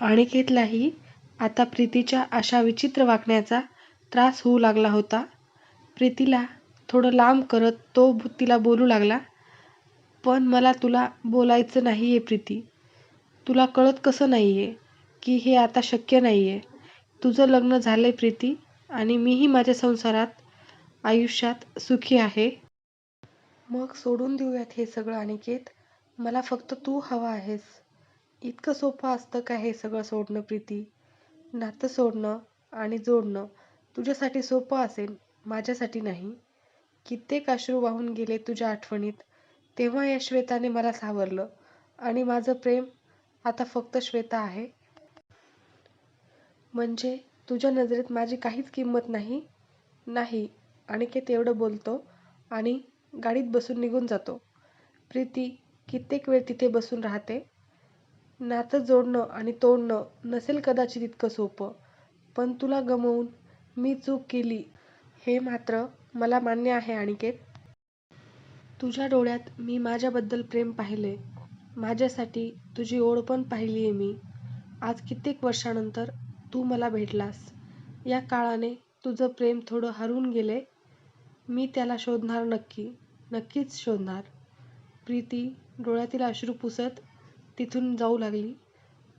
अनिकेतलाही आता प्रीतीच्या अशा विचित्र वागण्याचा त्रास होऊ लागला होता. प्रीतीला थोडं लांब करत तो तिला बोलू लागला, पण मला तुला बोलायचं नाही आहे प्रीती. तुला कळत कसं नाही आहे की हे आता शक्य नाही आहे तुझं लग्न झालं आहे प्रीती आणि मीही माझ्या संसारात, आयुष्यात सुखी आहे. मग सोडून देऊयात हे सगळं अनिकेत. मला फक्त तू हवा आहेस. इतकं सोपं असतं का हे सगळं सोडणं प्रीती? नातं सोडणं आणि जोडणं तुझ्यासाठी सोपं असेल, माझ्यासाठी नाही. कित्येक अश्रू वाहून गेले तुझ्या आठवणीत. तेव्हा या श्वेताने मला सावरलं आणि माझं प्रेम आता फक्त श्वेता आहे. म्हणजे तुझ्या नजरेत माझी काहीच किंमत नाही? नाही. अनिकेत एवढं बोलतो आणि गाडीत बसून निघून जातो. प्रीती कित्येक वेळ तिथे बसून राहते. नातं जोडणं आणि तोडणं नसेल कदाचित इतकं सोपं, पण तुला गमावून मी चूक केली हे मात्र मला मान्य आहे अनिकेत. तुझ्या डोळ्यात मी माझ्याबद्दल प्रेम पाहिलंय. माझ्यासाठी तुझी ओढ पण पाहिलीये मी. आज कित्येक वर्षांनंतर तू मला भेटलास. या काळाने तुझं प्रेम थोडं हरवून गेलंय. मी त्याला शोधणार नक्की, नक्कीच शोधणार. प्रीती डोळ्यातील अश्रू पुसत तिथून जाऊ लागली.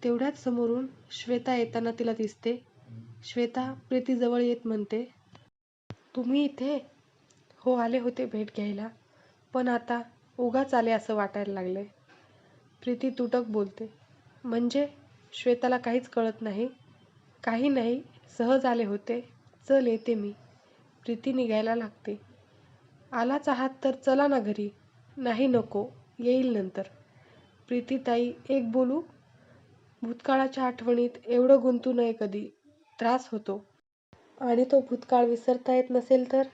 तेवढ्यात समोरून श्वेता येताना तिला दिसते. श्वेता प्रीतीजवळ येत म्हणते. तुम्ही इथे? हो आले होते भेट घ्यायला. पण आता उगाच आले असं वाटायला लागले प्रीती तुटक बोलते. म्हणजे? श्वेताला काहीच कळत नाही. काही नाही सहज आले होते. चल येते मी. प्रीती निघायला लागते. आलाच आहात तर चला ना घरी. नाही नको, येईल नंतर. प्रीतीताई एक बोलू? भूतकाळाच्या आठवणीत एवढं गुंतू नये कधी, त्रास होतो. आणि तो भूतकाळ विसरता येत नसेल तर?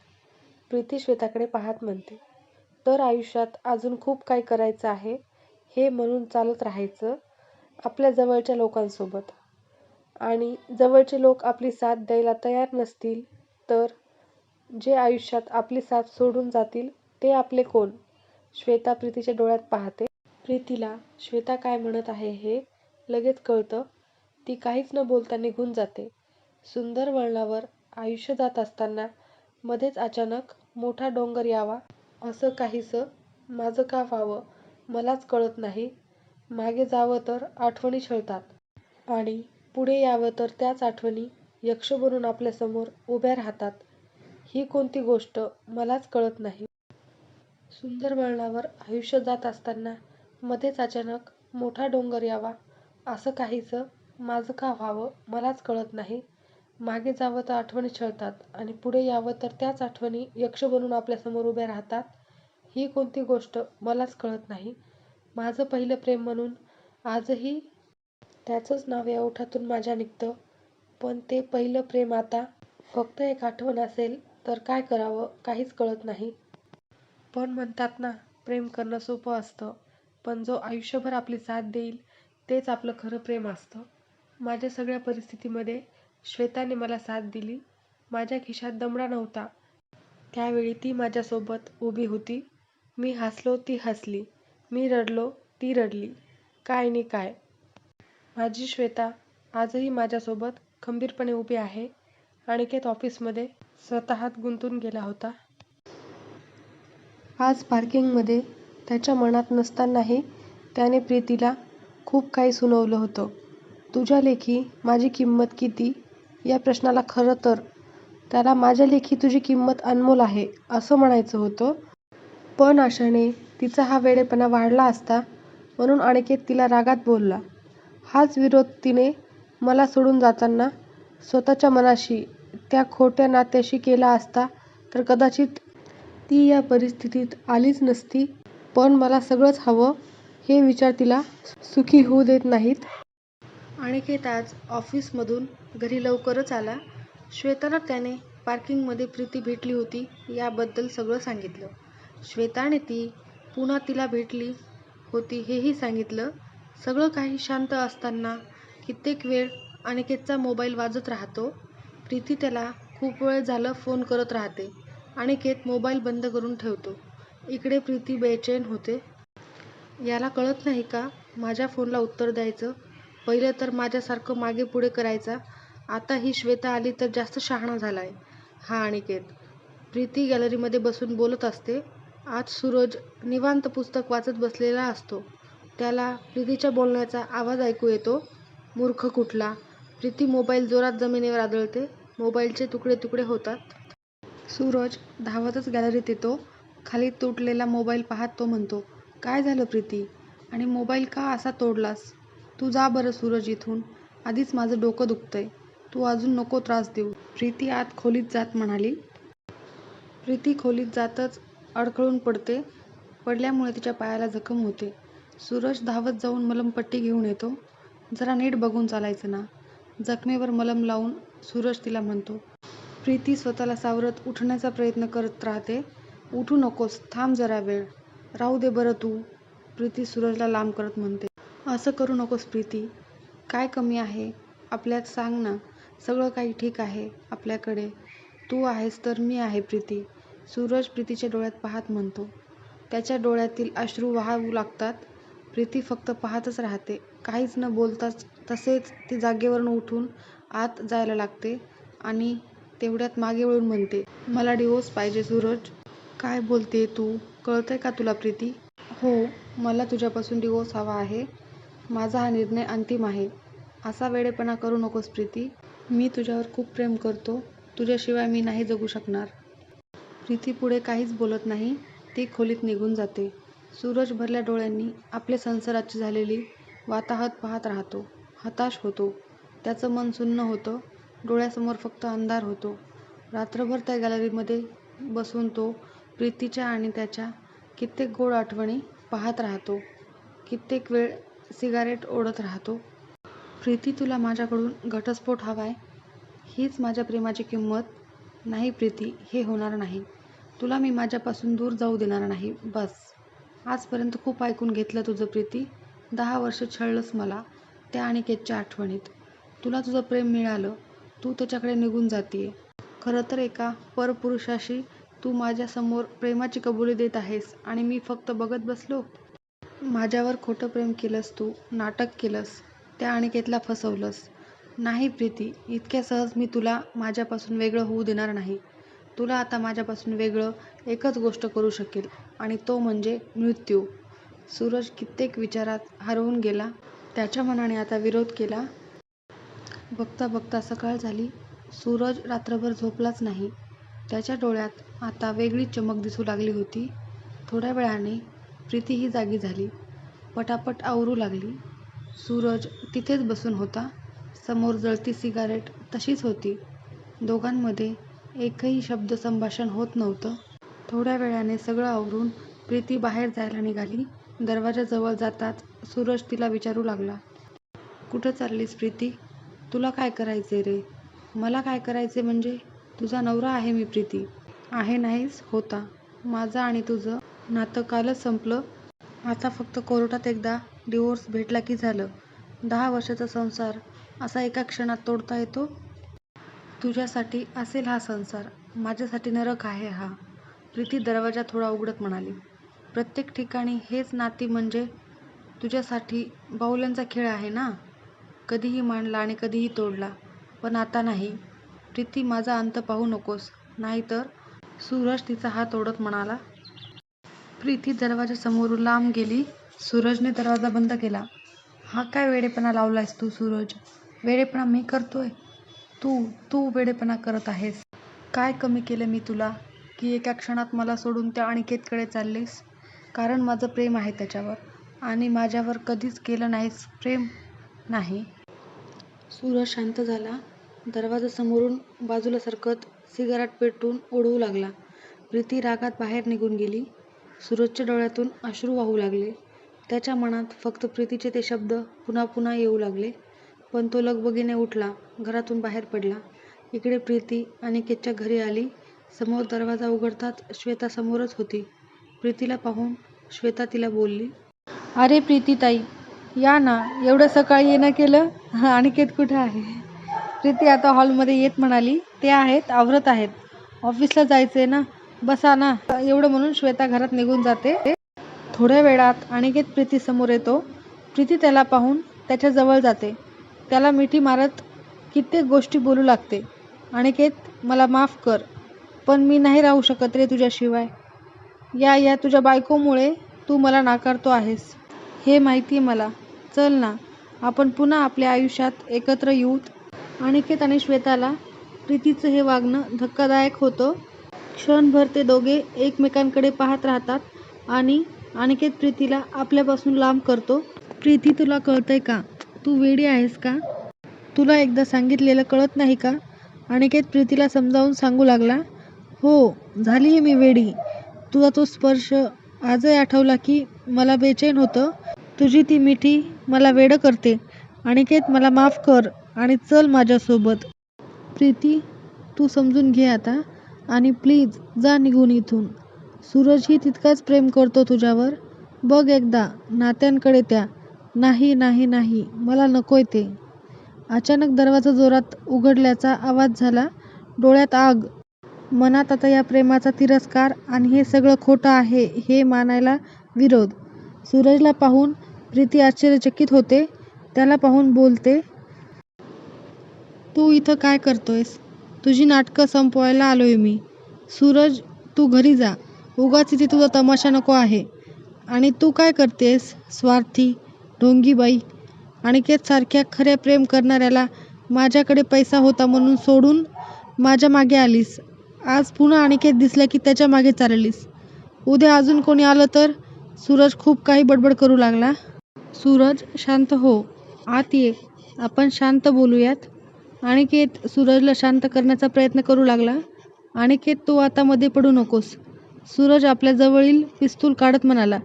प्रीती श्वेताकडे पाहत म्हणते. तर आयुष्यात अजून खूप काही करायचं आहे हे म्हणून चालत राहायचं आपल्या जवळच्या लोकांसोबत. आणि जवळचे लोक आपली साथ द्यायला तयार नसतील तर? जे आयुष्यात आपली साथ सोडून जातील ते आपले कोण? श्वेता प्रीतीच्या डोळ्यात पाहते. प्रीतीला श्वेता काय म्हणत आहे हे लगेच कळतं. ती काहीच न बोलता निघून जाते. सुंदर वळणावर आयुष्य जात असताना मध्येच अचानक मोठा डोंगर यावा असं काहीसं माझं का व्हावं मलाच कळत नाही. मागे जावं तर आठवणी छळतात. आणि पुढे यावं तर त्याच आठवणी यक्ष बनून आपल्यासमोर उभ्या राहतात. ही कोणती गोष्ट मलाच कळत नाही. सुंदर वळणावर आयुष्य जात असताना मध्येच अचानक मोठा डोंगर यावा असं काहीसं माझं का व्हावं मलाच कळत नाही. मागे जावं तर आठवणी छळतात. आणि पुढे यावं तर त्याच आठवणी यक्ष बनून आपल्यासमोर उभ्या राहतात. ही कोणती गोष्ट मलाच कळत नाही. माझं पहिलं प्रेम म्हणून आजही त्याचंच नाव या ओठातून माझ्या निघतं. पण ते पहिलं प्रेम आता फक्त एक आठवण असेल तर काय करावं काहीच कळत नाही. पण म्हणतात ना प्रेम करणं सोपं असतं, पण जो आयुष्यभर आपली साथ देईल तेच आपलं खरं प्रेम असतं. माझ्या सगळ्या परिस्थितीमध्ये श्वेताने मला साथ दिली. माझ्या खिशात दमडा नव्हता त्यावेळी ती माझ्यासोबत उभी होती. मी हसलो ती हसली मी रडलो ती रडली. काय नि काय. माझी श्वेता आजही माझ्यासोबत खंबीरपणे उभी आहे. अनिकेत ऑफिसमध्ये स्वतःत गुंतून गेला होता. आज पार्किंगमध्ये त्याच्या मनात नसतानाही त्याने प्रीतीला खूप काही सुनावलं होतं. तुझ्या लेखी माझी किंमत किती या प्रश्नाला खरं तर त्याला माझ्या लेखी तुझी किंमत अनमोल आहे असं म्हणायचं होतं. पण अशाने तिचा हा वेडेपणा वाढला असता म्हणून अनिकेत तिला रागात बोलला. हाच विरोध तिने मला सोडून जाताना स्वतःच्या मनाशी, त्या खोट्या नात्याशी केला असता तर कदाचित ती या परिस्थितीत आलीच नसती. पण मला सगळंच हवं हे विचार तिला सुखी होऊ देत नाहीत. अनिकेत आज ऑफिसमधून घरी लवकरच आला. श्वेताला त्याने पार्किंगमध्ये प्रीती भेटली होती याबद्दल सगळं सांगितलं. श्वेताने ती पुन्हा तिला भेटली होती हेही सांगितलं. सगळं काही शांत असताना कित्येक वेळ अनिकेतचा मोबाईल वाजत राहतो. प्रीती त्याला खूप वेळ झालं फोन करत राहते. अनिकेत मोबाईल बंद करून ठेवतो. इकडे प्रीती बेचैन होते. याला कळत नाही का माझ्या फोनला उत्तर द्यायचं? पहिलं तर माझ्यासारखं मागे पुढे करायचा. आता ही श्वेता आली तर जास्त शहाणा झालाय. हा अनिकेत. प्रीती गॅलरीमध्ये बसून बोलत असते. आज सूरज निवांत पुस्तक वाचत बसलेला असतो. त्याला प्रीतीच्या बोलण्याचा आवाज ऐकू येतो. मूर्ख कुठला? प्रीती मोबाईल जोरात जमिनीवर आदळते. मोबाईलचे तुकडे तुकडे होतात. सूरज धावतच गॅलरीत येतो. खाली तुटलेला मोबाईल पाहत तो म्हणतो काय झालं प्रीती? आणि मोबाईल का असा तोडलास? तू जा बरं सूरज इथून. आधीच माझं डोकं दुखतंय. तू अजून नको त्रास देऊ. प्रीती आत खोलीत जात म्हणाली. प्रीती खोलीत जातच अडखळून पडते. पडल्यामुळे तिच्या पायाला जखम होते. सूरज धावत जाऊन मलमपट्टी घेऊन येतो. जरा नीट बघून चालायचं ना. जखमेवर मलम लावून सूरज तिला म्हणतो प्रीती स्वतःला सावरत उठण्याचा प्रयत्न करत राहते. उठू नकोस थांब जरा वेळ. राहू दे बरं तू प्रीती सूरजला लांब करत म्हणते. असं करू नकोस प्रीती. काय कमी आहे? आपल्यात सांग ना. सगळं काही ठीक आहे आपल्याकडे. तू आहेस तर मी आहे प्रीती. सूरज प्रीतीच्या डोळ्यात पाहत म्हणतो. त्याच्या डोळ्यातील अश्रू वाहू लागतात. प्रीती फक्त पाहतच राहते. काहीच न बोलताच तसेच ती जागेवरून उठून आत जायला लागते आणि तेवढ्यात मागे वळून म्हणते मला डिवोर्स पाहिजे सूरज. काय बोलते तू? कळतंय का तुला प्रीती? हो मला तुझ्यापासून डिवोर्स हवा आहे. माझा हा निर्णय अंतिम आहे. असा वेडेपणा करू नकोस प्रीती. मी तुझ्यावर खूप प्रेम करतो. तुझ्याशिवाय मी नाही जगू शकणार. प्रीती पुढे काहीच बोलत नाही. ती खोलीत निघून जाते. सूरज भरल्या डोळ्यांनी आपल्या संसाराची झालेली वाताहत पाहत राहतो. हताश होतो. त्याचं मन सुन्न होतं. डोळ्यासमोर फक्त अंधार होतो. रात्रभर त्या गॅलरीमध्ये बसून तो प्रीतीच्या आणि त्याच्या कित्येक गोड आठवणी पाहत राहतो. कित्येक वेळ सिगारेट ओढत राहतो. प्रीती तुला माझ्याकडून घटस्फोट हवाय? हीच माझ्या प्रेमाची किंमत. नाही प्रीती हे होणार नाही. तुला मी माझ्यापासून दूर जाऊ देणार नाही. बस. आजपर्यंत खूप ऐकून घेतलं तुझं प्रीती. दहा वर्ष छळलंस मला त्या अनिकेतच्या आठवणीत. तुला तुझं प्रेम मिळालं. तू त्याच्याकडे निघून जातीये. खरं तर एका परपुरुषाशी तू माझ्यासमोर प्रेमाची कबुली देत आहेस आणि मी फक्त बघत बसलो? माझ्यावर खोटं प्रेम केलंस तू नाटक केलंस त्या अनिकेतला फसवलंस. नाही प्रीती इतक्या सहज मी तुला माझ्यापासून वेगळं होऊ देणार नाही. तुला आता माझ्यापासून वेगळं एकच गोष्ट करू शकेल आणि तो म्हणजे मृत्यू. सूरज कित्येक विचारात हरवून गेला. त्याच्या मनाने आता विरोध केला. बघता बघता सकाळ झाली. सूरज रात्रभर झोपलाच नाही. त्याच्या डोळ्यात आता वेगळी चमक दिसू लागली होती. थोड्या वेळाने प्रीतीही जागी झाली. पटापट आवरू लागली. सूरज तिथेच बसून होता. समोर जळती सिगारेट तशीच होती. दोघांमध्ये एकही शब्द संभाषण होत नव्हतं. थोड्या वेळाने सगळं आवरून प्रीती बाहेर जायला निघाली. दरवाजाजवळ जाताच सूरज तिला विचारू लागला. कुठं चाललीस प्रीती? तुला काय करायचे रे? मला काय करायचे म्हणजे? तुझा नवरा आहे मी प्रीती. आहे नाहीस होता. माझं आणि तुझं नातं कालच संपलं. आता फक्त कोर्टात एकदा डिवोर्स भेटला की झालं. दहा वर्षाचा संसार असा एका क्षणात तोडता येतो? तुझ्यासाठी असेल हा संसार. माझ्यासाठी नरक आहे हा. प्रीती दरवाजा थोडा उघडत म्हणाली. प्रत्येक ठिकाणी हेच नाती म्हणजे तुझ्यासाठी बाहुल्यांचा खेळ आहे ना? कधीही मांडला आणि कधीही तोडला. पण आता नाही. प्रीती माझा अंत पाहू नकोस. नाहीतर सूरज तिचा हात ओढत म्हणाला प्रीती दरवाजासमोरून लांब गेली. सूरजने दरवाजा बंद केला. हा काय वेडेपणा लावलायस तू सूरज? वेडेपणा मी करतोय. तू तू वेडेपणा करत आहेस. काय कमी केलं मी तुला की एका क्षणात मला सोडून त्या अनिकेतकडे चाललीस? कारण माझं प्रेम आहे त्याच्यावर. आणि माझ्यावर कधीच केलं नाहीस प्रेम नाही. सूरज शांत झाला. दरवाजासमोरून बाजूला सरकत सिगारेट पेटवून ओढवू लागला. प्रीती रागात बाहेर निघून गेली. सूरजच्या डोळ्यातून अश्रू वाहू लागले. त्याच्या मनात फक्त प्रीतीचे ते शब्द पुन्हा पुन्हा येऊ लागले. पण तो लगबगीने उठला घरातून बाहेर पडला. इकडे प्रीती अनिकेतच्या घरी आली. समोर दरवाजा उघडताच श्वेता समोरच होती. प्रीतीला पाहून श्वेता तिला बोलली अरे प्रीती ताई या ना एवढं सकाळी येणं केलं? अनिकेत कुठं आहे? प्रीती आता हॉलमध्ये येत म्हणाली ते आहेत आवरत आहेत. ऑफिसला जायचंय ना? बसा ना. एवढं म्हणून श्वेता घरात निघून जाते. थोड्या वेळात अनिकेत प्रीती समोर येतो. प्रीती त्याला पाहून त्याच्याजवळ जाते. त्याला मिठी मारत कित्येक गोष्टी बोलू लागते. अनिकेत मला माफ कर पण मी नाही राहू शकत रे तुझ्याशिवाय. या या तुझ्या बायकोमुळे तू मला नाकारतो आहेस. हे माहिती आहे मला. चल ना आपण पुन्हा आपल्या आयुष्यात एकत्र येऊत अनिकेत आणि श्वेताला प्रीतीचं हे वागणं धक्कादायक होतं. क्षणभर ते दोघे एकमेकांकडे पाहत राहतात आणि अनिकेत प्रीतीला आपल्यापासून लांब करतो. प्रीती तुला कळतंय का? तू वेडी आहेस का? तुला एकदा सांगितलेलं कळत नाही का? अनिकेत प्रीतीला समजावून सांगू लागला हो झाली आहे मी वेडी. तुझा तो स्पर्श आजही आठवला की मला बेचैन होतं. तुझी ती मिठी मला वेडं करते. अनिकेत मला माफ कर. आणि चल माझ्यासोबत. प्रीती तू समजून घे आता आणि प्लीज जा निघून इथून. सूरजही तितकाच प्रेम करतो तुझ्यावर. बघ एकदा नात्यांकडे त्या. नाही नाही नाही मला नकोय ते. अचानक दरवाजा जोरात उघडल्याचा आवाज झाला. डोळ्यात आग. मनात आता या प्रेमाचा तिरस्कार आणि हे सगळं खोटं आहे हे मानायला विरोध. सूरजला पाहून प्रीती आश्चर्यचकित होते. त्याला पाहून बोलते तू इथं काय करतोयस? तुझी नाटकं संपवायला आलोय मी. सूरज तू घरी जा. उगाच इथे तुझा तमाशा नको आहे. आणि तू काय करतेस स्वार्थी ढोंगीबाई? अनिकेत सारख्या खऱ्या प्रेम करणाऱ्याला माझ्याकडे पैसा होता म्हणून सोडून माझ्या मागे आलीस. आज पुन्हा अनिकेत दिसला की त्याच्यामागे चाललीस. उद्या अजून कोणी आलं तर? सूरज खूप काही बडबड करू लागला. सूरज शांत हो. आत ये. आपण शांत बोलूयात. अनिकेत सूरजला शांत करण्याचा प्रयत्न करू लागला. अनिकेत तू आता मध्ये पडू नकोस. सूरज आपल्या जवळील पिस्तूल काढत म्हणाला.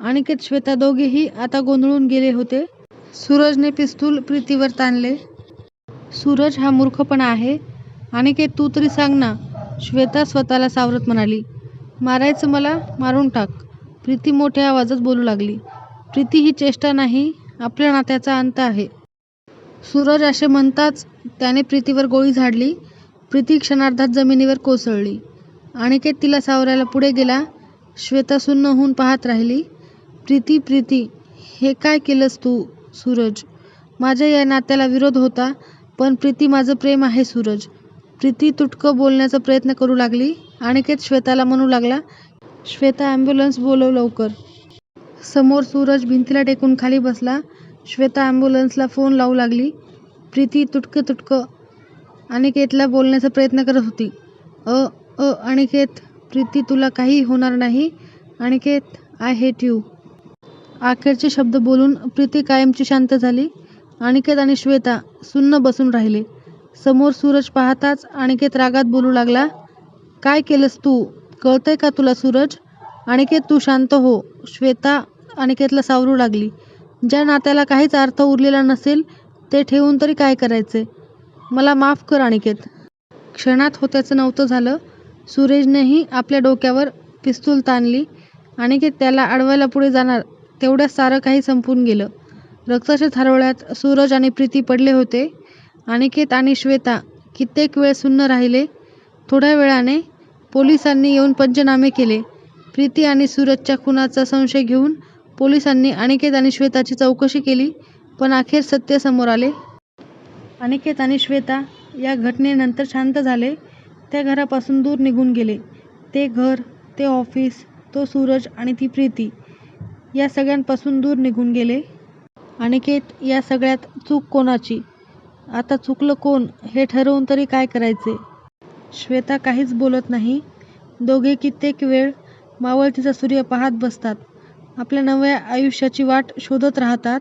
अनिकेत श्वेता दोघेही आता गोंधळून गेले होते. सूरजने पिस्तूल प्रीतीवर ताणले. सूरज हा मूर्खपणा आहे. अनिकेत तू तरी सांग ना. श्वेता स्वतःला सावरत म्हणाली. मारायचं मला? मारून टाक. प्रीती मोठ्या आवाजात बोलू लागली. प्रीती ही चेष्टा नाही आपल्या नात्याचा अंत आहे. सूरज असे म्हणताच त्याने प्रीतीवर गोळी झाडली. प्रीती क्षणार्धात जमिनीवर कोसळली. अनिकेत तिला सावरायला पुढे गेला. श्वेता सुन्न होऊन पाहत राहिली. प्रीती प्रीती हे काय केलंस तू सूरज? माझ्या या नात्याला विरोध होता पण प्रीती माझं प्रेम आहे सूरज. प्रीती तुटकं बोलण्याचा प्रयत्न करू लागली. अनिकेत श्वेताला म्हणू लागला श्वेता ॲम्ब्युलन्स बोलव लवकर. समोर सूरज भिंतीला टेकून खाली बसला. श्वेता ॲम्ब्युलन्सला फोन लावू लागली. प्रीती तुटकं तुटकं. अनिकेतला बोलण्याचा प्रयत्न करत होती. अ अ अनिकेत प्रीती तुला काही होणार नाही. अनिकेत आय हेट यू अखेरचे शब्द बोलून प्रीती कायमची शांत झाली. अनिकेत आणि श्वेता सुन्न बसून राहिले. समोर सूरज पाहताच अनिकेत रागात बोलू लागला काय केलंस तू? कळतंय का तुला सूरज? अनिकेत तू शांत हो. श्वेता अनिकेतला सावरू लागली. ज्या नात्याला काहीच अर्थ उरलेला नसेल ते ठेवून तरी काय करायचे? मला माफ कर अनिकेत. क्षणात होत्याचं नव्हतं झालं. सुरेशनेही आपल्या डोक्यावर पिस्तूल ताणली. अनिकेत त्याला अडवायला पुढे जाणार तेवढ्यात सारं काही संपून गेलं. रक्ताच्या थारोळ्यात सूरज आणि प्रीती पडले होते. अनिकेत आणि श्वेता कित्येक वेळ सुन्न राहिले. थोड्या वेळाने पोलिसांनी येऊन पंचनामे केले. प्रीती आणि सूरजच्या खुनाचा संशय घेऊन पोलिसांनी अनिकेत आणि श्वेताची चौकशी केली. पण अखेर सत्य समोर आले. अनिकेत आणि श्वेता या घटनेनंतर शांत झाले. त्या घरापासून दूर निघून गेले. ते घर ते ऑफिस तो सूरज आणि ती प्रीती या सगळ्यांपासून दूर निघून गेले. अनिकेत या सगळ्यात चूक कोणाची? आता चुकलं कोण? हे ठरवून तरी काय करायचे? श्वेता काहीच बोलत नाही. दोघे कित्येक वेळ मावळतीचा सूर्य पाहत बसतात. आपल्या नव्या आयुष्याची वाट शोधत राहतात.